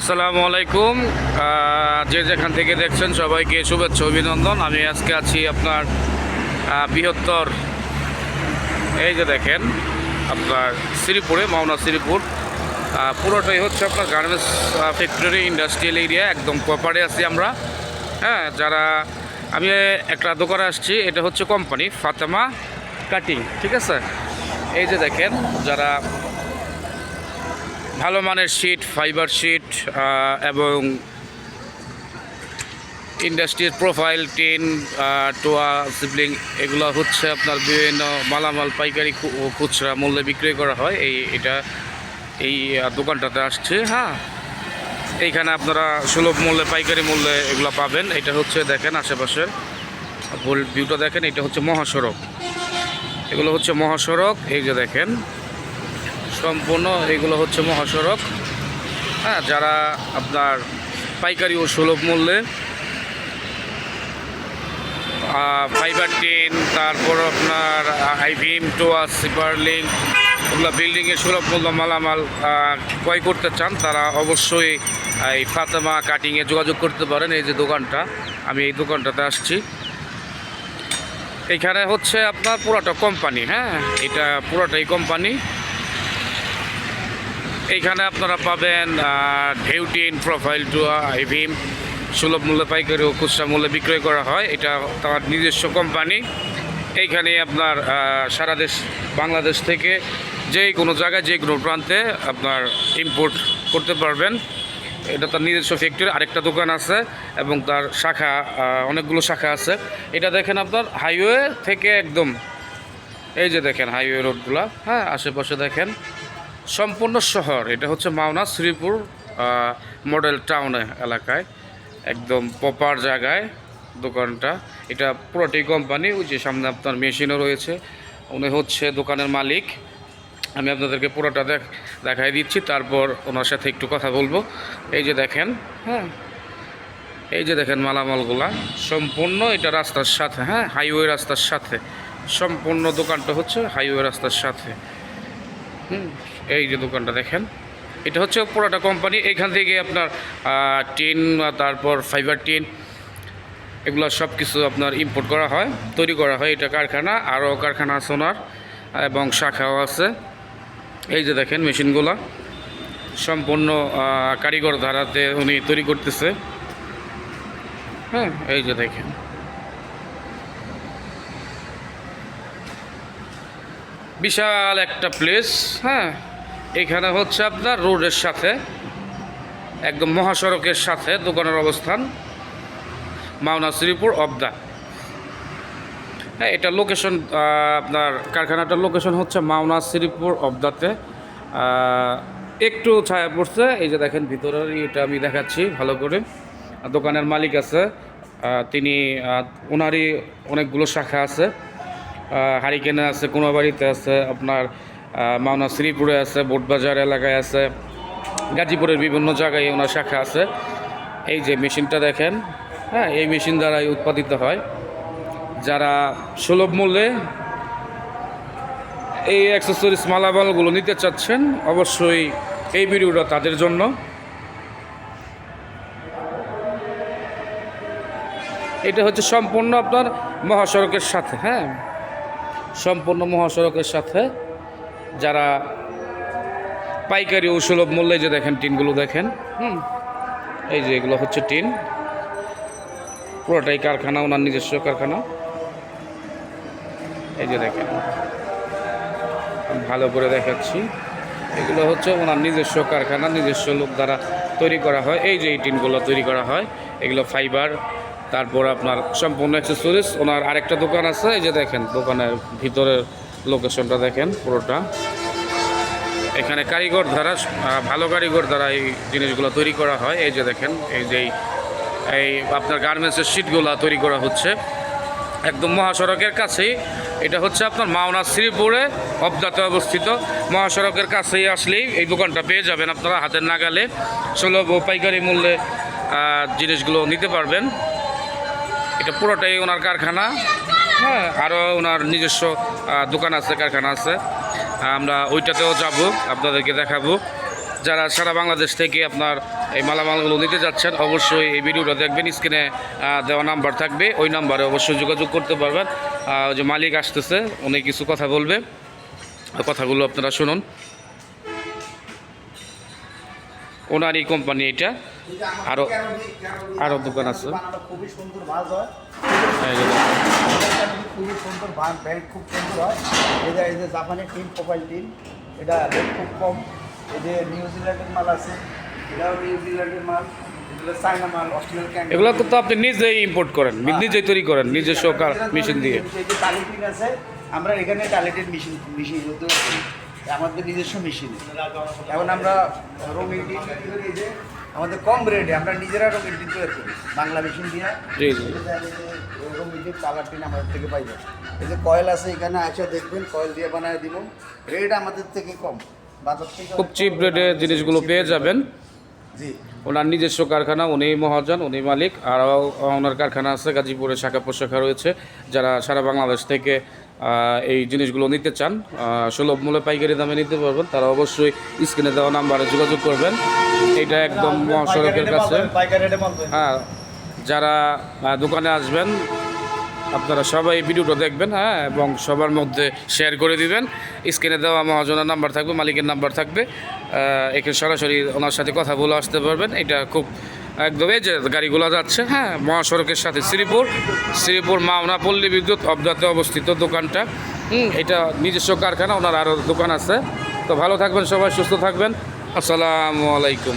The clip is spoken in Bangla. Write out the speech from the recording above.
আসসালামু আলাইকুম। যে যেখান থেকে দেখছেন সবাইকে শুভেচ্ছা, অভিনন্দন। আমি আজকে আছি আপনার বৃহত্তর, এই যে দেখেন, আপনার শ্রীপুরে, মাওনা শ্রীপুর। পুরোটাই হচ্ছে আপনার গার্মেন্টস ফ্যাক্টরি ইন্ডাস্ট্রিয়াল এরিয়া একদম প্রপারে আছি আমরা। হ্যাঁ যারা, আমি একটা দোকানে আসছি, এটা হচ্ছে কোম্পানি ফাতেমা কাটিং ঠিক আছে? এই যে দেখেন, যারা ভালো মানের শিট ফাইবার শিট এবং ইন্ডাস্ট্রির প্রোফাইল টিন টোয়া সিবলিং এগুলো হচ্ছে আপনার বিভিন্ন মালামাল, পাইকারি খুচরা মূল্যে বিক্রি করা হয়। এই, এটা, এই দোকানটাতে আসছে হ্যাঁ। এইখানে আপনারা সুলভ মূল্যে, পাইকারি মূল্যে এগুলো পাবেন। এটা হচ্ছে, দেখেন আশেপাশের ভিউটা দেখেন, এটা হচ্ছে মহাসড়ক। এগুলো হচ্ছে মহাসড়ক, এই যে দেখেন। সম্পূর্ণ, এগুলো হচ্ছে মহাসড়ক। হ্যাঁ যারা আপনার পাইকারি ও সুলভ মূল্যে ফাইবার টেন তারপর আপনার আইভিম টোয়া সিপারলিং ওগুলো বিল্ডিংয়ের সুলভ মূল্য মালামাল ক্রয় করতে চান, তারা অবশ্যই, এই ফাতেমা কাটিংয়ে যোগাযোগ করতে পারেন, এই যে দোকানটা। আমি এই দোকানটাতে আসছি। এখানে হচ্ছে আপনার পুরোটা কোম্পানি হ্যাঁ এটা পুরোটাই কোম্পানি এইখানে আপনারা পাবেন ঢেউটিন প্রোফাইল টু আইভিম, সুলভ মূল্যে পাইকারি ও খুচরা মূল্যে বিক্রয় করা হয়। এটা তার নিজস্ব কোম্পানি। এইখানে আপনার সারা দেশ, বাংলাদেশ থেকে যে কোনো জায়গায়, যে কোনো প্রান্তে আপনার ইম্পোর্ট করতে পারবেন। এটা তার নিজস্ব ফ্যাক্টরি আরেকটা দোকান আছে এবং তার শাখা অনেকগুলো শাখা আছে। এটা দেখেন আপনার হাইওয়ে থেকে একদম, এই যে দেখেন হাইওয়ে রোডগুলো হ্যাঁ আশেপাশে দেখেন। সম্পূর্ণ শহর, এটা হচ্ছে মাওনা শ্রীপুর মডেল টাউন এলাকায়। একদম প্রপার জায়গায় দোকানটা। এটা পুরোটি কোম্পানি ওই যে সামনে আপনার মেশিনও রয়েছে। উনি হচ্ছে দোকানের মালিক। আমি আপনাদেরকে পুরোটা দেখ, দেখাই দিচ্ছি, তারপর ওনার সাথে একটু কথা বলব। এই যে দেখেন হ্যাঁ এই যে দেখেন মালামালগুলা। সম্পূর্ণ এটা রাস্তার সাথে হ্যাঁ হাইওয়ে রাস্তার সাথে। সম্পূর্ণ দোকানটা হচ্ছে হাইওয়ে রাস্তার সাথে। হুম। এই যে দোকানটা দেখেন, এটা হচ্ছে পুরোটা কোম্পানি এখান থেকে আপনার টিন তারপর ফাইবার টিন এগুলো সব কিছু আপনার ইম্পোর্ট করা হয়, তৈরি করা হয় এটা কারখানা, আরও কারখানা ওনার এবং শাখাও আছে। এই যে দেখেন মেশিনগুলো, সম্পূর্ণ কারিগর ধারাতে উনি তৈরি করতেছে। হ্যাঁ এই যে দেখেন। বিশাল একটা প্লেস হ্যাঁ। এখানে হচ্ছে আপনার রোডের সাথে, একদম মহাসড়কের সাথে দোকানের অবস্থান, মাওনা শ্রীপুর অবদা হ্যাঁ এটা লোকেশন আপনার কারখানাটার লোকেশন হচ্ছে মাওনা শ্রীপুর অবদাতে একটু ছায়া পড়ছে, এই যে দেখেন ভিতরের এটা আমি দেখাচ্ছি ভালো করে। দোকানের মালিক আছে তিনি ওনারই অনেকগুলো শাখা আছে। হারিকেনে আছে কোনো বাড়িতে আছে, আপনার মাওনা শ্রীপুরে আছে, বোটবাজার এলাকায় আছে, গাজীপুরের বিভিন্ন জায়গায় ওনার শাখা আছে। এই যে মেশিনটা দেখেন হ্যাঁ এই মেশিন দ্বারাই উৎপাদিত হয়। যারা সুলভ মূল্যে এই অ্যাক্সেসরিজ মালামালগুলো নিতে চাচ্ছেন, অবশ্যই এই ভিডিওটা তাদের জন্য। এটা হচ্ছে সম্পূর্ণ আপনার মহাসড়কের সাথে হ্যাঁ সম্পূর্ণ মহাসড়কের সাথে যারা পাইকারি ও সুলভ মূল্যে যে দেখেন টিনগুলো দেখেন হুম। এই যে এগুলো হচ্ছে টিন। পুরোটাই কারখানা ওনার নিজস্ব কারখানা। এই যে দেখেন আমি ভালো করে দেখাচ্ছি। এগুলো হচ্ছে ওনার নিজস্ব কারখানা নিজস্ব লোক দ্বারা তৈরি করা হয়। এই যে এই টিনগুলো তৈরি করা হয় এগুলো ফাইবার তারপর আপনার সম্পূর্ণ অ্যাক্সেসরিজ ওনার আরেকটা দোকান আছে এই যে দেখেন দোকানের ভিতরের লোকেশনটা দেখেন পুরোটা। এখানে কারিগর দ্বারা ভালো কারিগর দ্বারা এই জিনিসগুলো তৈরি করা হয়। এই যে দেখেন, এই যে এই- আপনার গার্মেন্টসের শিটগুলো তৈরি করা হচ্ছে। একদম মহাসড়কের কাছেই। এটা হচ্ছে আপনার মাওনা শ্রীপুরে অবদাতে অবস্থিত। মহাসড়কের কাছেই আসলেই এই দোকানটা পেয়ে যাবেন আপনারা হাতের নাগালে। সুলভ ও পাইকারি মূল্যে জিনিসগুলো নিতে পারবেন। এটা পুরোটাই ওনার কারখানা। হ্যাঁ আরও ওনার নিজস্ব দোকান আছে, কারখানা আছে। আমরা ওইটাতেও যাব, আপনাদেরকে দেখাবো। যারা সারা বাংলাদেশ থেকে আপনার এই মালামালগুলো নিতে যাচ্ছেন, অবশ্যই এই ভিডিওটা দেখবেন, স্ক্রিনে দেওয়া নাম্বার থাকবে। ওই নাম্বারে অবশ্যই যোগাযোগ করতে পারবেন। যে মালিক আসতেছে, উনি কিছু কথা বলবে। কথাগুলো আপনারা শুনুন। ওনারই কোম্পানি এটা। আরো- আরও দোকান আছে। খুবই সুন্দর ভাজ হয়। খুবই সুন্দর খুব সুন্দর হয়। এটা এই যে জাপানি টিম প্রোফাইল টিম এটা রেট খুব কম। এই যে নিউজিল্যান্ডের মাল আছে এটাও নিউজিল্যান্ডের মাল। এগুলো মাল অস্ট্রেলিয়ান এগুলো তো আপনি নিজেই ইম্পোর্ট করেন নিজেই তৈরি করেন নিজস্ব মেশিন দিয়ে। আছে আমরা এখানে টালিটিন মেশিন মেশিন আমাদের নিজস্ব মেশিন এখন আমরা রঙিন আমাদের কম রেটে আমরা নিজেরা টিন তৈরি করি। বাংলা মেশিন দিয়ে। কালার টিন আমাদের থেকে পাইবেন এই যে কয়েল আছে এখানে আসে দেখবেন কয়েল দিয়ে বানায় দিব। রেট আমাদের থেকে কম। বাজার থেকে খুব চিপ রেটে জিনিসগুলো পেয়ে যাবেন। জি। ওনার নিজস্ব কারখানা উনি মহাজন উনি মালিক। আর ওনার কারখানা আছে গাজীপুরে শাখা প্রশাখা রয়েছে। যারা সারা বাংলাদেশ থেকে এই জিনিসগুলো নিতে চান সুলভ মূল্যে পাইকারি দামে নিতে পারবেন। তারা অবশ্যই স্ক্রিনে দেওয়া নাম্বারে যোগাযোগ করবেন। এটা একদম মহাসড়কের কাছে। হ্যাঁ যারা দোকানে আসবেন আপনারা সবাই ভিডিওটা দেখবেন হ্যাঁ এবং সবার মধ্যে শেয়ার করে দিবেন। স্ক্রিনে দেওয়া মহাজনের নাম্বার থাকবে মালিকের নাম্বার থাকবে। এখানে সরাসরি ওনার সাথে কথা বলে আসতে পারবেন। এটা খুব একদম এই যে গাড়িগুলো যাচ্ছে হ্যাঁ মহাসড়কের সাথে শ্রীপুর শ্রীপুর মাওনা পল্লী বিদ্যুৎ অবদাতে অবস্থিত দোকানটা। হুম, এটা নিজস্ব কারখানা ওনার আরও দোকান আছে। তো ভালো থাকবেন সবাই সুস্থ থাকবেন। আসসালামু আলাইকুম।